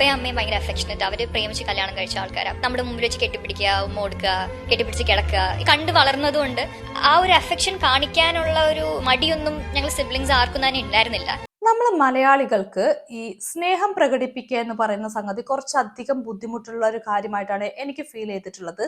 അപ്പയും അമ്മയും ഭയങ്കര അഫെക്ഷനറ്റ് അവർ പ്രേമിച്ച് കല്യാണം കഴിച്ച ആൾക്കാരാണ് നമ്മുടെ മുമ്പിൽ വെച്ച് കെട്ടിപ്പിടിക്കുക ഉമ്മ കൊടുക്കുക കെട്ടിപ്പിടിച്ച് കിടക്കുക കണ്ടു വളർന്നതുകൊണ്ട് ആ ഒരു അഫെക്ഷൻ കാണിക്കാനുള്ള ഒരു മടിയൊന്നും ഞങ്ങൾ സിബ്ലിങ്സ് ആർക്കും തന്നെ ഉണ്ടായിരുന്നില്ല നമ്മൾ മലയാളികൾക്ക് ഈ സ്നേഹം പ്രകടിപ്പിക്കുക എന്ന് പറയുന്ന സംഗതി കുറച്ചധികം ബുദ്ധിമുട്ടുള്ള ഒരു കാര്യമായിട്ടാണ് എനിക്ക് ഫീൽ ചെയ്തിട്ടുള്ളത്.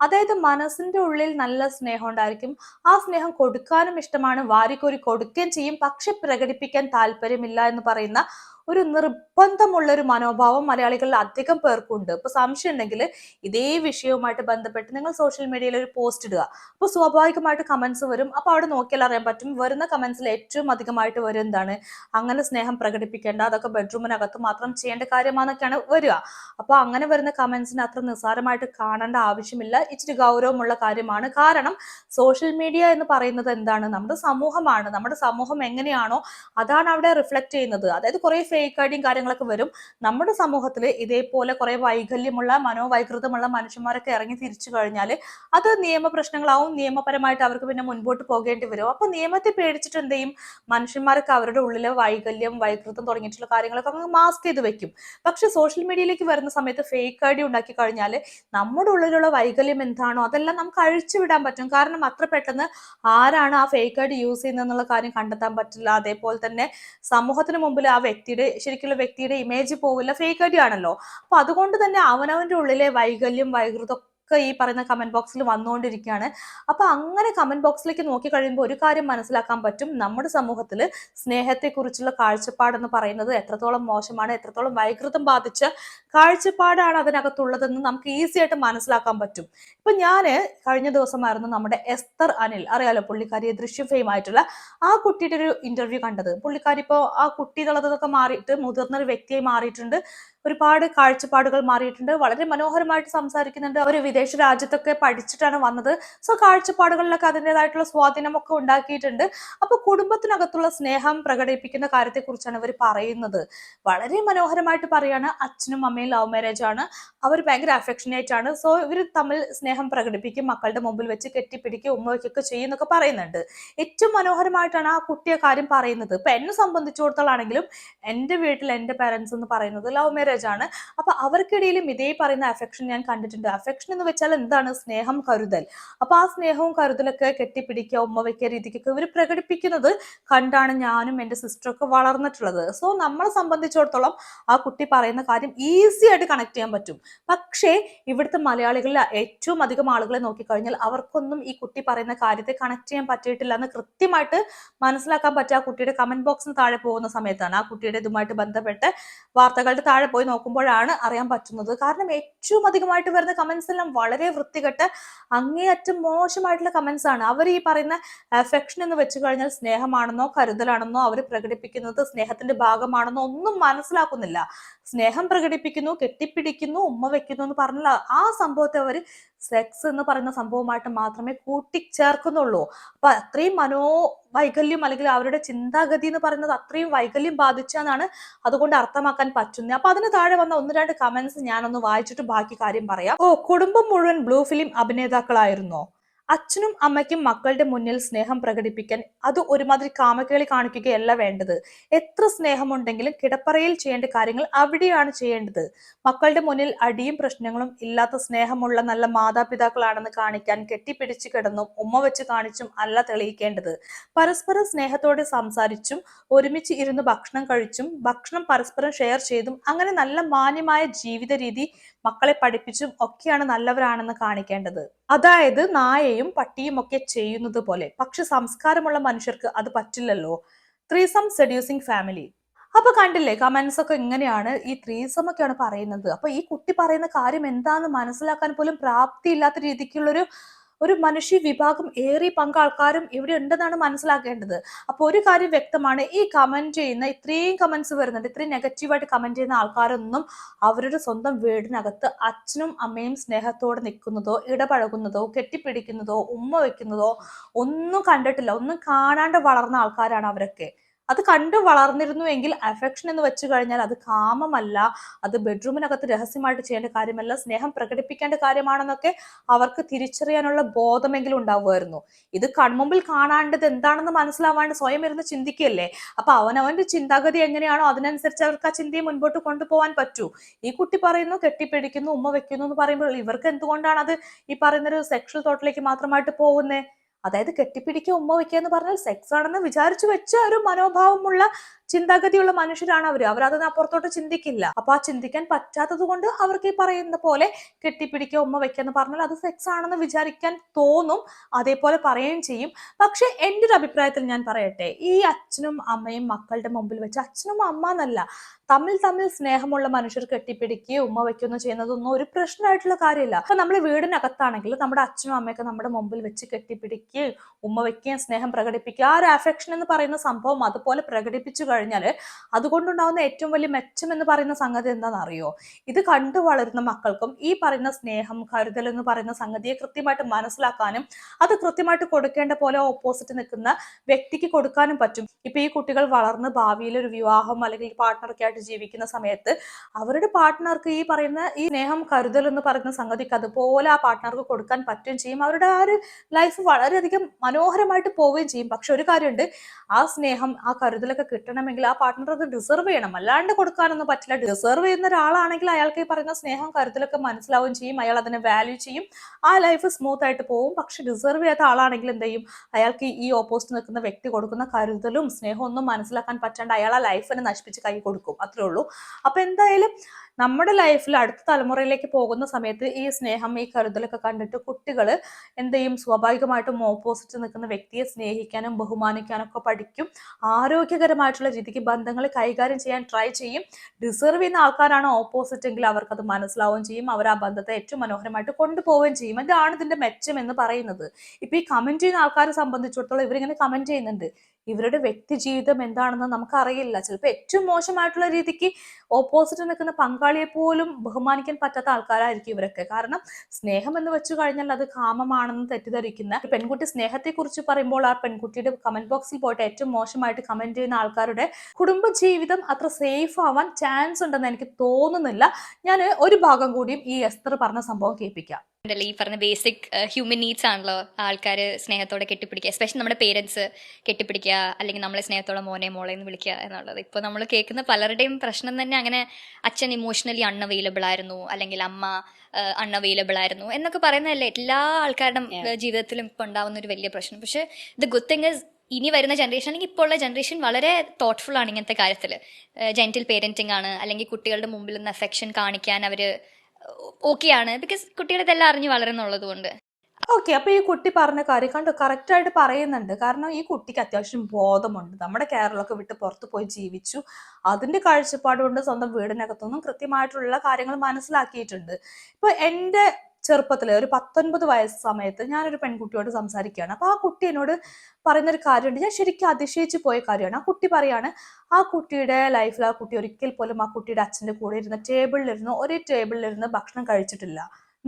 അതായത് മനസ്സിന്റെ ഉള്ളിൽ നല്ല സ്നേഹം ഉണ്ടായിരിക്കും. ആ സ്നേഹം കൊടുക്കാനും ഇഷ്ടമാണ്. വാരിക്കോരി കൊടുക്കുകയും ചെയ്യും. പക്ഷെ പ്രകടിപ്പിക്കാൻ താല്പര്യമില്ല എന്ന് പറയുന്ന ഒരു നിർബന്ധമുള്ള ഒരു മനോഭാവം മലയാളികളിൽ അധികം പേർക്കുണ്ട്. ഇപ്പൊ സംശയം ഉണ്ടെങ്കിൽ ഇതേ വിഷയവുമായിട്ട് ബന്ധപ്പെട്ട് നിങ്ങൾ സോഷ്യൽ മീഡിയയിൽ ഒരു പോസ്റ്റ് ഇടുക. അപ്പോൾ സ്വാഭാവികമായിട്ട് കമന്റ്സ് വരും. അപ്പോൾ അവിടെ നോക്കിയാൽ അറിയാൻ പറ്റും വരുന്ന കമന്റ്സിൽ ഏറ്റവും അധികമായിട്ട് വരും എന്താണ്? അങ്ങനെ സ്നേഹം പ്രകടിപ്പിക്കേണ്ട അതൊക്കെ ബെഡ്റൂമിനകത്ത് മാത്രം ചെയ്യേണ്ട കാര്യമാണെന്നൊക്കെയാണ് വരിക. അപ്പോൾ അങ്ങനെ വരുന്ന കമന്റ്സിന് അത്ര നിസ്സാരമായിട്ട് കാണേണ്ട ആവശ്യമില്ല. ഇച്ചിരി ഗൗരവമുള്ള കാര്യമാണ്. കാരണം സോഷ്യൽ മീഡിയ എന്ന് പറയുന്നത് എന്താണ്? നമ്മുടെ സമൂഹമാണ്. നമ്മുടെ സമൂഹം എങ്ങനെയാണോ അതാണ് അവിടെ റിഫ്ലക്ട് ചെയ്യുന്നത്. അതായത് കുറെ ഫേക്ക് കാര്യങ്ങളൊക്കെ വരും. നമ്മുടെ സമൂഹത്തിൽ ഇതേപോലെ കുറെ വൈകല്യമുള്ള മനോവൈകൃതമുള്ള മനുഷ്യന്മാരൊക്കെ ഇറങ്ങി തിരിച്ചു കഴിഞ്ഞാൽ അത് നിയമ പ്രശ്നങ്ങളാവും. നിയമപരമായിട്ട് അവർക്ക് പിന്നെ മുൻപോട്ട് പോകേണ്ടി വരും. അപ്പൊ നിയമത്തെ പേടിച്ചിട്ട് എന്ത് ചെയ്യും? മനുഷ്യന്മാരൊക്കെ അവരുടെ ഉള്ളിലെ വൈകല്യം വൈകൃതം തുടങ്ങിയിട്ടുള്ള കാര്യങ്ങളൊക്കെ അങ്ങ് മാസ്ക് ചെയ്ത് വെക്കും. പക്ഷെ സോഷ്യൽ മീഡിയയിലേക്ക് വരുന്ന സമയത്ത് ഫേക്ക് ഐ ഡി ഉണ്ടാക്കി കഴിഞ്ഞാൽ നമ്മുടെ ഉള്ളിലുള്ള വൈകല്യം എന്താണോ അതെല്ലാം നമുക്ക് അഴിച്ചു വിടാൻ പറ്റും. കാരണം അത്ര പെട്ടെന്ന് ആരാണ് ആ ഫേക്ക് ഐ ഡി യൂസ് ചെയ്യുന്നത് എന്നുള്ള കാര്യം കണ്ടെത്താൻ പറ്റില്ല. അതേപോലെ തന്നെ സമൂഹത്തിന് മുമ്പിൽ ആ വ്യക്തിയുടെ ശരിക്കുള്ള വ്യക്തിയുടെ ഇമേജ് പോവില്ല. ഫേക്ക് ഐ ഡി ആണല്ലോ. അപ്പൊ അതുകൊണ്ട് തന്നെ അവനവന്റെ ഉള്ളിലെ വൈകല്യം വൈകൃതം ഒക്കെ ഈ പറയുന്ന കമന്റ് ബോക്സിൽ വന്നുകൊണ്ടിരിക്കുകയാണ് അപ്പൊ അങ്ങനെ കമന്റ് ബോക്സിലേക്ക് നോക്കി കഴിയുമ്പോൾ ഒരു കാര്യം മനസ്സിലാക്കാൻ പറ്റും. നമ്മുടെ സമൂഹത്തിൽ സ്നേഹത്തെക്കുറിച്ചുള്ള കാഴ്ചപ്പാടെന്ന് പറയുന്നത് എത്രത്തോളം മോശമാണ് എത്രത്തോളം വൈകൃതം ബാധിച്ച കാഴ്ചപ്പാടാണ് അതിനകത്തുള്ളതെന്ന് നമുക്ക് ഈസി ആയിട്ട് മനസ്സിലാക്കാൻ പറ്റും. ഇപ്പൊ ഞാൻ കഴിഞ്ഞ ദിവസമായിരുന്നു നമ്മുടെ എസ്തർ അനിൽ അറിയാലോ പുള്ളിക്കാരി ദൃശ്യം ഫെയിം ആയിട്ടുള്ള ആ കുട്ടിയുടെ ഒരു ഇന്റർവ്യൂ കണ്ടത്. പുള്ളിക്കാരി ഇപ്പോൾ ആ കുട്ടി എന്നുള്ളതൊക്കെ മാറിയിട്ട് മുതിർന്ന ഒരു വ്യക്തിയായി മാറിയിട്ടുണ്ട്. ഒരുപാട് കാഴ്ചപ്പാടുകൾ മാറിയിട്ടുണ്ട്. വളരെ മനോഹരമായിട്ട് സംസാരിക്കുന്നുണ്ട്. അവർ വിദേശ രാജ്യത്തൊക്കെ പഠിച്ചിട്ടാണ് വന്നത്. സോ കാഴ്ചപ്പാടുകളിലൊക്കെ അതിന്റെതായിട്ടുള്ള സ്വാധീനമൊക്കെ ഉണ്ടാക്കിയിട്ടുണ്ട്. അപ്പോൾ കുടുംബത്തിനകത്തുള്ള സ്നേഹം പ്രകടിപ്പിക്കുന്ന കാര്യത്തെക്കുറിച്ചാണ് ഇവർ പറയുന്നത്. വളരെ മനോഹരമായിട്ട് പറയാണ് അച്ഛനും അമ്മയും ലവ് മാരേജ് ആണ്. അവർ ഭയങ്കര അഫെക്ഷനേറ്റ് ആണ്. സോ ഇവർ തമ്മിൽ സ്നേഹം പ്രകടിപ്പിക്കും മക്കളുടെ മുമ്പിൽ വെച്ച് കെട്ടിപ്പിടിക്കുക ഉമ്മ വയ്ക്കൊക്കെ ചെയ്യുന്നൊക്കെ പറയുന്നുണ്ട്. ഏറ്റവും മനോഹരമായിട്ടാണ് ആ കുട്ടിയെ കാര്യം പറയുന്നത്. ഇപ്പൊ എന്നെ സംബന്ധിച്ചിടത്തോളാണെങ്കിലും എന്റെ വീട്ടിൽ എന്റെ പാരൻസ് എന്ന് പറയുന്നത് ലവ് മാരേജ് ആണ്. അപ്പൊ അവർക്കിടയിലും ഇതേ പറയുന്ന അഫെക്ഷൻ ഞാൻ കണ്ടിട്ടുണ്ട്. അഫെക്ഷൻ എന്ന് വെച്ചാൽ എന്താണ്? സ്നേഹം കരുതൽ. അപ്പൊ ആ സ്നേഹവും കരുതലൊക്കെ കെട്ടിപ്പിടിക്കുക ഉമ്മ വയ്ക്കുക രീതിക്കൊക്കെ ഇവർ പ്രകടിപ്പിക്കുന്നത് കണ്ടാണ് ഞാനും എന്റെ സിസ്റ്ററൊക്കെ വളർന്നിട്ടുള്ളത്. സോ നമ്മളെ സംബന്ധിച്ചിടത്തോളം ആ കുട്ടി പറയുന്ന കാര്യം ഈസി ആയിട്ട് കണക്ട് ചെയ്യാൻ പറ്റും. പക്ഷേ ഇവിടുത്തെ മലയാളികളിൽ ഏറ്റവും അധികം ആളുകളെ നോക്കിക്കഴിഞ്ഞാൽ അവർക്കൊന്നും ഈ കുട്ടി പറയുന്ന കാര്യത്തെ കണക്ട് ചെയ്യാൻ പറ്റിയിട്ടില്ല എന്ന് കൃത്യമായിട്ട് മനസ്സിലാക്കാൻ പറ്റുക ആ കുട്ടിയുടെ കമന്റ് ബോക്സിന് താഴെ പോകുന്ന സമയത്താണ് ആ കുട്ടിയുടെ ഇതുമായിട്ട് ബന്ധപ്പെട്ട് വാർത്തകളുടെ താഴെ പോയി നോക്കുമ്പോഴാണ് അറിയാൻ പറ്റുന്നത്. കാരണം ഏറ്റവും അധികമായിട്ട് വരുന്ന കമന്റ്സ് എല്ലാം വളരെ വൃത്തികെട്ട് അങ്ങേയറ്റം മോശമായിട്ടുള്ള കമന്റ്സ് ആണ്. അവർ ഈ പറയുന്ന അഫെക്ഷൻ എന്ന് വെച്ച് കഴിഞ്ഞാൽ സ്നേഹമാണെന്നോ കരുതലാണെന്നോ അവർ പ്രകടിപ്പിക്കുന്നത് സ്നേഹത്തിന്റെ ഭാഗമാണെന്നോ ഒന്നും മനസ്സിലാക്കുന്നില്ല. സ്നേഹം പ്രകടിപ്പിക്കുന്നു കെട്ടിപ്പിടിക്കുന്നു ഉമ്മ വെക്കുന്നു എന്ന് പറഞ്ഞാൽ ആ സംഭവത്തെ അവർ സെക്സ് എന്ന് പറയുന്ന സംഭവമായിട്ട് മാത്രമേ കൂട്ടിച്ചേർക്കുന്നുള്ളൂ. അപ്പൊ അത്രയും മനോ വൈകല്യം അല്ലെങ്കിൽ അവരുടെ ചിന്താഗതി എന്ന് പറയുന്നത് അത്രയും വൈകല്യം ബാധിച്ചാന്നാണ് അതുകൊണ്ട് അർത്ഥമാക്കാൻ പറ്റുന്നത്. അപ്പൊ അതിന് താഴെ വന്ന ഒന്ന് രണ്ട് കമന്റ്സ് ഞാനൊന്ന് വായിച്ചിട്ട് ബാക്കി കാര്യം പറയാം. ഓ കുടുംബം മുഴുവൻ ബ്ലൂ ഫിലിം അഭിനേതാക്കളായിരുന്നോ? അച്ഛനും അമ്മയ്ക്കും മക്കളുടെ മുന്നിൽ സ്നേഹം പ്രകടിപ്പിക്കാൻ അത് ഒരുമാതിരി കാമക്കേളി കാണിക്കുകയല്ല വേണ്ടത്. എത്ര സ്നേഹമുണ്ടെങ്കിലും കിടപ്പറയിൽ ചെയ്യേണ്ട കാര്യങ്ങൾ അവിടെയാണ് ചെയ്യേണ്ടത്. മക്കളുടെ മുന്നിൽ അടിയും പ്രശ്നങ്ങളും ഇല്ലാത്ത സ്നേഹമുള്ള നല്ല മാതാപിതാക്കളാണെന്ന് കാണിക്കാൻ കെട്ടിപ്പിടിച്ചു കിടന്നും ഉമ്മ വെച്ച് കാണിച്ചും അല്ല തെളിയിക്കേണ്ടത്. പരസ്പരം സ്നേഹത്തോടെ സംസാരിച്ചും ഒരുമിച്ച് ഇരുന്ന് ഭക്ഷണം കഴിച്ചും ഭക്ഷണം പരസ്പരം ഷെയർ ചെയ്തും അങ്ങനെ നല്ല മാന്യമായ ജീവിത രീതി മക്കളെ പഠിപ്പിച്ചും ഒക്കെയാണ് നല്ലവരാണെന്ന് കാണിക്കേണ്ടത്. അതായത് നായയും പട്ടിയും ഒക്കെ ചെയ്യുന്നത് പോലെ. പക്ഷെ സംസ്കാരമുള്ള മനുഷ്യർക്ക് അത് പറ്റില്ലല്ലോ. ത്രീസം സെഡ്യൂസിങ് ഫാമിലി അപ്പൊ കണ്ടില്ലേ കമന്റ്സ് ഒക്കെ ഇങ്ങനെയാണ് ഈ ത്രീസം ഒക്കെയാണ് പറയുന്നത്. അപ്പൊ ഈ കുട്ടി പറയുന്ന കാര്യം എന്താണെന്ന് മനസ്സിലാക്കാൻ പോലും പ്രാപ്തി പ്രാപ്തിയില്ലാത്ത രീതിക്കുള്ളൊരു ഒരു മനുഷ്യ വിഭാഗം ഏറെ പങ്ക് ആൾക്കാരും ഇവിടെ ഉണ്ടെന്നാണ് മനസ്സിലാക്കേണ്ടത്. അപ്പൊ ഒരു കാര്യം വ്യക്തമാണ് ഈ കമന്റ് ചെയ്യുന്ന ഇത്രയും കമന്റ്സ് വരുന്നുണ്ട് ഇത്രയും നെഗറ്റീവായിട്ട് കമന്റ് ചെയ്യുന്ന ആൾക്കാരൊന്നും അവരുടെ സ്വന്തം വീടിനകത്ത് അച്ഛനും അമ്മയും സ്നേഹത്തോടെ നിൽക്കുന്നതോ ഇടപഴകുന്നതോ കെട്ടിപ്പിടിക്കുന്നതോ ഉമ്മ വെക്കുന്നതോ ഒന്നും കണ്ടിട്ടില്ല. ഒന്നും കാണാണ്ട് വളർന്ന ആൾക്കാരാണ് അവരൊക്കെ. അത് കണ്ടു വളർന്നിരുന്നു എങ്കിൽ അഫെക്ഷൻ എന്ന് വെച്ചു കഴിഞ്ഞാൽ അത് കാമമല്ല അത് ബെഡ്റൂമിനകത്ത് രഹസ്യമായിട്ട് ചെയ്യേണ്ട കാര്യമല്ല സ്നേഹം പ്രകടിപ്പിക്കേണ്ട കാര്യമാണെന്നൊക്കെ അവർക്ക് തിരിച്ചറിയാനുള്ള ബോധമെങ്കിലും ഉണ്ടാവുമായിരുന്നു. ഇത് കൺമുമ്പിൽ കാണാണ്ടത് എന്താണെന്ന് മനസ്സിലാവാണ്ട് സ്വയം ഇരുന്ന് ചിന്തിക്കുകയല്ലേ? അപ്പൊ അവനവന്റെ ചിന്താഗതി എങ്ങനെയാണോ അതിനനുസരിച്ച് അവർക്ക് ആ ചിന്തയെ മുൻപോട്ട് കൊണ്ടുപോകാൻ പറ്റൂ. ഈ കുട്ടി പറയുന്നു കെട്ടിപ്പിടിക്കുന്നു ഉമ്മ വെക്കുന്നു എന്ന് പറയുമ്പോൾ ഇവർക്ക് എന്തുകൊണ്ടാണ് അത് ഈ പറയുന്ന ഒരു സെക്ഷൽ തോട്ടിലേക്ക് മാത്രമായിട്ട് പോകുന്നേ? അതായത് കെട്ടിപ്പിടിക്കുക ഉമ്മ വയ്ക്കുക എന്ന് പറഞ്ഞാൽ സെക്സ് ആണെന്ന് വിചാരിച്ചു വെച്ച ഒരു മനോഭാവമുള്ള ചിന്താഗതിയുള്ള മനുഷ്യരാണ് അവർ അവരത് അപ്പുറത്തോട്ട് ചിന്തിക്കില്ല. അപ്പൊ ആ ചിന്തിക്കാൻ പറ്റാത്തത് കൊണ്ട് അവർക്ക് ഈ പറയുന്ന പോലെ കെട്ടിപ്പിടിക്കുക ഉമ്മ വെക്കുക എന്ന് പറഞ്ഞാൽ അത് സെക്സ് ആണെന്ന് വിചാരിക്കാൻ തോന്നും. അതേപോലെ പറയുകയും ചെയ്യും. പക്ഷെ എന്റെ ഒരു അഭിപ്രായത്തിൽ ഞാൻ പറയട്ടെ. ഈ അച്ഛനും അമ്മയും മക്കളുടെ മുമ്പിൽ വെച്ച് അച്ഛനും അമ്മ എന്നല്ല തമ്മിൽ തമ്മിൽ സ്നേഹമുള്ള മനുഷ്യർ കെട്ടിപ്പിടിക്കുകയോ ഉമ്മ വെക്കുകയോ ചെയ്യുന്നതൊന്നും ഒരു പ്രശ്നമായിട്ടുള്ള കാര്യമില്ല. അപ്പൊ നമ്മൾ വീടിനകത്താണെങ്കിൽ നമ്മുടെ അച്ഛനും അമ്മയൊക്കെ നമ്മുടെ മുമ്പിൽ വെച്ച് കെട്ടിപ്പിടിക്കുകയും ഉമ്മ വെക്കുകയും സ്നേഹം പ്രകടിപ്പിക്കുക ആ ഒരു അഫെക്ഷൻ എന്ന് പറയുന്ന സംഭവം അതുപോലെ പ്രകടിപ്പിച്ചു കഴിഞ്ഞാൽ അതുകൊണ്ടുണ്ടാകുന്ന ഏറ്റവും വലിയ മെച്ചം എന്ന് പറയുന്ന സംഗതി എന്താണെന്ന് അറിയോ ഇത് കണ്ടു വളരുന്ന മക്കൾക്കും ഈ പറയുന്ന സ്നേഹം കരുതൽ എന്ന് പറയുന്ന സംഗതിയെ കൃത്യമായിട്ട് മനസ്സിലാക്കാനും അത് കൃത്യമായിട്ട് കൊടുക്കേണ്ട പോലെ ഓപ്പോസിറ്റ് നിൽക്കുന്ന വ്യക്തിക്ക് കൊടുക്കാനും പറ്റും. ഇപ്പൊ ഈ കുട്ടികൾ വളർന്ന് ഭാവിയിൽ ഒരു വിവാഹം അല്ലെങ്കിൽ പാർട്ട്ണറൊക്കെ ആയിട്ട് ജീവിക്കുന്ന സമയത്ത് അവരുടെ പാർട്ട്ണർക്ക് ഈ പറയുന്ന ഈ സ്നേഹം കരുതൽ എന്ന് പറയുന്ന സംഗതിക്ക് അതുപോലെ ആ പാർട്ട്ണർക്ക് കൊടുക്കാൻ പറ്റുകയും ചെയ്യും. അവരുടെ ആ ഒരു ലൈഫ് വളരെയധികം മനോഹരമായിട്ട് പോവുകയും ചെയ്യും. പക്ഷെ ഒരു കാര്യമുണ്ട് ആ സ്നേഹം ആ കരുതലൊക്കെ കിട്ടണമെങ്കിൽ ആ പാർട്ട്ണർ അത് ഡിസർവ് ചെയ്യണം. അല്ലാണ്ട് കൊടുക്കാനൊന്നും പറ്റില്ല. ഡിസർവ് ചെയ്യുന്ന ഒരാളാണെങ്കിൽ അയാൾക്ക് ഈ പറയുന്ന സ്നേഹം കരുതലൊക്കെ മനസ്സിലാവുകയും ചെയ്യും. അയാൾ അതിനെ വാല്യൂ ചെയ്യും. ആ ലൈഫ് സ്മൂത്ത് ആയിട്ട് പോകും. പക്ഷെ ഡിസർവ് ചെയ്യാത്ത ആളാണെങ്കിൽ എന്ത് ചെയ്യും? അയാൾക്ക് ഈ ഓപ്പോസിറ്റ് നിൽക്കുന്ന വ്യക്തി കൊടുക്കുന്ന കരുതലും സ്നേഹമൊന്നും മനസ്സിലാക്കാൻ പറ്റാണ്ട് അയാൾ ആ ലൈഫിനെ നശിപ്പിച്ച് കൈ കൊടുക്കും. അത്രേ ഉള്ളൂ. അപ്പൊ എന്തായാലും നമ്മുടെ ലൈഫിൽ അടുത്ത തലമുറയിലേക്ക് പോകുന്ന സമയത്ത് ഈ സ്നേഹം ഈ കരുതലൊക്കെ കണ്ടിട്ട് കുട്ടികൾ എന്ത് ചെയ്യും? സ്വാഭാവികമായിട്ടും ഓപ്പോസിറ്റ് നിൽക്കുന്ന വ്യക്തിയെ സ്നേഹിക്കാനും ബഹുമാനിക്കാനും ഒക്കെ പഠിക്കും. ആരോഗ്യകരമായിട്ടുള്ള രീതിക്ക് ബന്ധങ്ങൾ കൈകാര്യം ചെയ്യാൻ ട്രൈ ചെയ്യും. ഡിസർവ് ചെയ്യുന്ന ആൾക്കാരാണ് ഓപ്പോസിറ്റ് എങ്കിൽ അവർക്കത് മനസ്സിലാവുകയും ചെയ്യും. അവർ ആ ബന്ധത്തെ ഏറ്റവും മനോഹരമായിട്ട് കൊണ്ടുപോവുകയും ചെയ്യും. ഇതാണ് ഇതിന്റെ മെച്ചം എന്ന് പറയുന്നത്. ഇപ്പൊ ഈ കമന്റ് ചെയ്യുന്ന ആൾക്കാരെ സംബന്ധിച്ചിടത്തോളം ഇവരിങ്ങനെ കമന്റ് ചെയ്യുന്നുണ്ട്. ഇവരുടെ വ്യക്തി ജീവിതം എന്താണെന്ന് നമുക്കറിയില്ല. ചിലപ്പോൾ ഏറ്റവും മോശമായിട്ടുള്ള രീതിക്ക് ഓപ്പോസിറ്റ് നിൽക്കുന്ന പങ്കാളിയെ പോലും ബഹുമാനിക്കാൻ പറ്റാത്ത ആൾക്കാരായിരിക്കും ഇവരൊക്കെ. കാരണം സ്നേഹം എന്ന് വെച്ചു കഴിഞ്ഞാൽ അത് കാമമാണെന്ന് തെറ്റിദ്ധരിക്കുന്ന പെൺകുട്ടി സ്നേഹത്തെ കുറിച്ച് പറയുമ്പോൾ ആ പെൺകുട്ടിയുടെ കമന്റ് ബോക്സിൽ പോയിട്ട് ഏറ്റവും മോശമായിട്ട് കമന്റ് ചെയ്യുന്ന ആൾക്കാരുടെ കുടുംബ ജീവിതം അത്ര സേഫ് ആവാൻ ചാൻസ് ഉണ്ടെന്ന് എനിക്ക് തോന്നുന്നില്ല. ഞാൻ ഒരു ഭാഗം കൂടിയും ഈ എസ്തർ പറഞ്ഞ സംഭവം കേൾപ്പിക്കാം. ഉണ്ടല്ലോ ഈ പറഞ്ഞ ബേസിക് ഹ്യൂമൻ നീഡ്സ് ആണല്ലോ ആൾക്കാർ സ്നേഹത്തോടെ കെട്ടിപ്പിടിക്കുക. എസ്പെഷ്യലി നമ്മുടെ പേരൻസ് കെട്ടിപ്പിടിക്കുക അല്ലെങ്കിൽ നമ്മളെ സ്നേഹത്തോടെ മോനെ മോളെ എന്ന് വിളിക്കുക എന്നുള്ളത്. ഇപ്പോൾ നമ്മൾ കേൾക്കുന്ന പലരുടെയും പ്രശ്നം തന്നെ അങ്ങനെ അച്ഛൻ ഇമോഷണലി അൺഅവൈലബിൾ ആയിരുന്നു അല്ലെങ്കിൽ അമ്മ അൺഅവൈലബിൾ ആയിരുന്നു എന്നൊക്കെ പറയുന്നതല്ലേ എല്ലാ ആൾക്കാരുടെ ജീവിതത്തിലും ഇപ്പോൾ ഉണ്ടാവുന്ന ഒരു വലിയ പ്രശ്നം. പക്ഷേ ദ ഗുഡ് തിങ് ഇസ് ഇനി വരുന്ന ജനറേഷൻ അല്ലെങ്കിൽ ഇപ്പോൾ ഉള്ള ജനറേഷൻ വളരെ തോട്ട്ഫുൾ ആണ് ഇങ്ങനത്തെ കാര്യത്തിൽ ജെന്റിൽ പേരന്റിങ് ആണ് അല്ലെങ്കിൽ കുട്ടികളുടെ മുമ്പിൽ നിന്ന് അഫെക്ഷൻ കാണിക്കാൻ അവർ ഓക്കെയാണ് ബിക്കോസ് കുട്ടികൾ ഇതെല്ലാം അറിഞ്ഞ് വളരുന്നുള്ളത് കൊണ്ട് ഓക്കെ അപ്പൊ ഈ കുട്ടി പറഞ്ഞ കാര്യം കണ്ടു? കറക്റ്റ് ആയിട്ട് പറയുന്നുണ്ട്. കാരണം ഈ കുട്ടിക്ക് അത്യാവശ്യം ബോധമുണ്ട്. നമ്മുടെ കേരളമൊക്കെ വിട്ട് പുറത്ത് പോയി ജീവിച്ചു. അതിന്റെ കാഴ്ചപ്പാട് കൊണ്ട് സ്വന്തം വീടിനകത്തൊന്നും കൃത്യമായിട്ടുള്ള കാര്യങ്ങൾ മനസ്സിലാക്കിയിട്ടുണ്ട്. ഇപ്പൊ എന്റെ ചെറുപ്പത്തിൽ ഒരു പത്തൊൻപത് വയസ്സ് സമയത്ത് ഞാനൊരു പെൺകുട്ടിയോട് സംസാരിക്കുകയാണ്. അപ്പൊ ആ കുട്ടി എന്നോട് പറയുന്നൊരു കാര്യമുണ്ട്. ഞാൻ ശരിക്കും അതിശയിച്ചു പോയ കാര്യമാണ്. ആ കുട്ടി പറയാണ് ആ കുട്ടിയുടെ ലൈഫിൽ ആ കുട്ടി ഒരിക്കൽ പോലും ആ കുട്ടിയുടെ അച്ഛന്റെ കൂടെ ഇരുന്ന് ടേബിളിലിരുന്ന് ഒരേ ടേബിളിലിരുന്ന് ഭക്ഷണം കഴിച്ചിട്ടില്ല.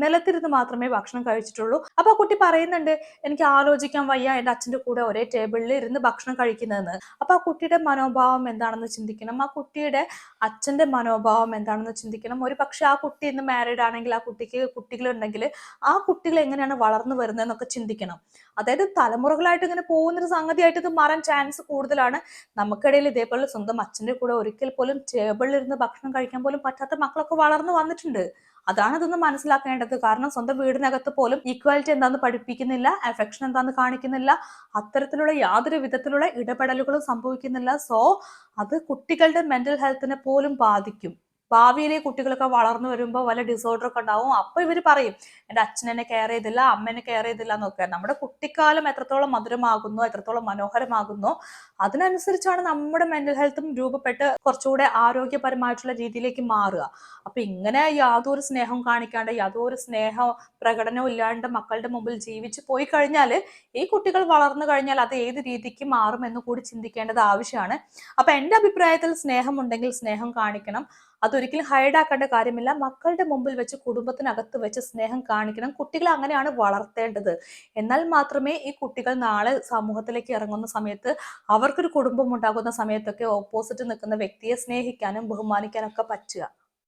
നിലത്തിരുന്ന് മാത്രമേ ഭക്ഷണം കഴിച്ചിട്ടുള്ളൂ. അപ്പൊ ആ കുട്ടി പറയുന്നുണ്ട് എനിക്ക് ആലോചിക്കാൻ വയ്യ എന്റെ അച്ഛന്റെ കൂടെ ഒരേ ടേബിളിൽ ഇരുന്ന് ഭക്ഷണം കഴിക്കുന്നതെന്ന്. അപ്പൊ ആ കുട്ടിയുടെ മനോഭാവം എന്താണെന്ന് ചിന്തിക്കണം. ആ കുട്ടിയുടെ അച്ഛന്റെ മനോഭാവം എന്താണെന്ന് ചിന്തിക്കണം. ഒരു പക്ഷെ ആ കുട്ടി ഇന്ന് മാരീഡ് ആണെങ്കിൽ ആ കുട്ടിക്ക് കുട്ടികളുണ്ടെങ്കിൽ ആ കുട്ടികൾ എങ്ങനെയാണ് വളർന്നു വരുന്നതെന്നൊക്കെ ചിന്തിക്കണം. അതായത് തലമുറകളായിട്ട് ഇങ്ങനെ പോകുന്നൊരു സംഗതിയായിട്ട് ഇത് മാറാൻ ചാൻസ് കൂടുതലാണ്. നമുക്കിടയിൽ ഇതേപോലെ സ്വന്തം അച്ഛന്റെ കൂടെ ഒരിക്കൽ പോലും ടേബിളിൽ ഇരുന്ന് ഭക്ഷണം കഴിക്കാൻ പോലും പറ്റാത്ത മക്കളൊക്കെ വളർന്നു വന്നിട്ടുണ്ട്. അതാണ് ഇതൊന്ന് മനസ്സിലാക്കേണ്ടത്. കാരണം സ്വന്തം വീടിനകത്ത് പോലും ഈക്വാലിറ്റി എന്താന്ന് പഠിപ്പിക്കുന്നില്ല അഫെക്ഷൻ എന്താന്ന് കാണിക്കുന്നില്ല അത്തരത്തിലുള്ള യാതൊരു വിധത്തിലുള്ള ഇടപെടലുകളും സംഭവിക്കുന്നില്ല. സോ അത് കുട്ടികളുടെ മെന്റൽ ഹെൽത്തിനെ പോലും ബാധിക്കും. ഭാവിയിലെ കുട്ടികളൊക്കെ വളർന്നു വരുമ്പോൾ വല്ല ഡിസോർഡർ ഒക്കെ ഉണ്ടാവും. അപ്പോൾ ഇവർ പറയും എന്റെ അച്ഛനെന്നെ കെയർ ചെയ്തില്ല അമ്മേനെ കെയർ ചെയ്തില്ല എന്നൊക്കെ. നമ്മുടെ കുട്ടിക്കാലം എത്രത്തോളം മധുരമാകുന്നു എത്രത്തോളം മനോഹരമാകുന്നു അതിനനുസരിച്ചാണ് നമ്മുടെ മെന്റൽ ഹെൽത്തും രൂപപ്പെട്ട് കുറച്ചുകൂടെ ആരോഗ്യപരമായിട്ടുള്ള രീതിയിലേക്ക് മാറുക. അപ്പൊ ഇങ്ങനെ യാതൊരു സ്നേഹം കാണിക്കാണ്ട് യാതൊരു സ്നേഹ പ്രകടനവും ഇല്ലാണ്ട് മക്കളുടെ മുമ്പിൽ ജീവിച്ചു പോയി കഴിഞ്ഞാൽ ഈ കുട്ടികൾ വളർന്നു കഴിഞ്ഞാൽ അത് ഏത് രീതിക്ക് മാറും എന്ന് കൂടി ചിന്തിക്കേണ്ടത് ആവശ്യമാണ്. അപ്പൊ എന്റെ അഭിപ്രായത്തിൽ സ്നേഹമുണ്ടെങ്കിൽ സ്നേഹം കാണിക്കണം. അതൊരിക്കലും ഹൈഡ് ആക്കേണ്ട കാര്യമില്ല. മക്കളുടെ മുമ്പിൽ വെച്ച് കുടുംബത്തിനകത്ത് വെച്ച് സ്നേഹം കാണിക്കണം. കുട്ടികളെ അങ്ങനെയാണ് വളർത്തേണ്ടത്. എന്നാൽ മാത്രമേ ഈ കുട്ടികൾ നാളെ സമൂഹത്തിലേക്ക് ഇറങ്ങുന്ന സമയത്ത് അവർക്കൊരു കുടുംബം ഉണ്ടാകുന്ന സമയത്തൊക്കെ ഓപ്പോസിറ്റ് നിൽക്കുന്ന വ്യക്തിയെ സ്നേഹിക്കാനും ബഹുമാനിക്കാനും ഒക്കെ പറ്റുക.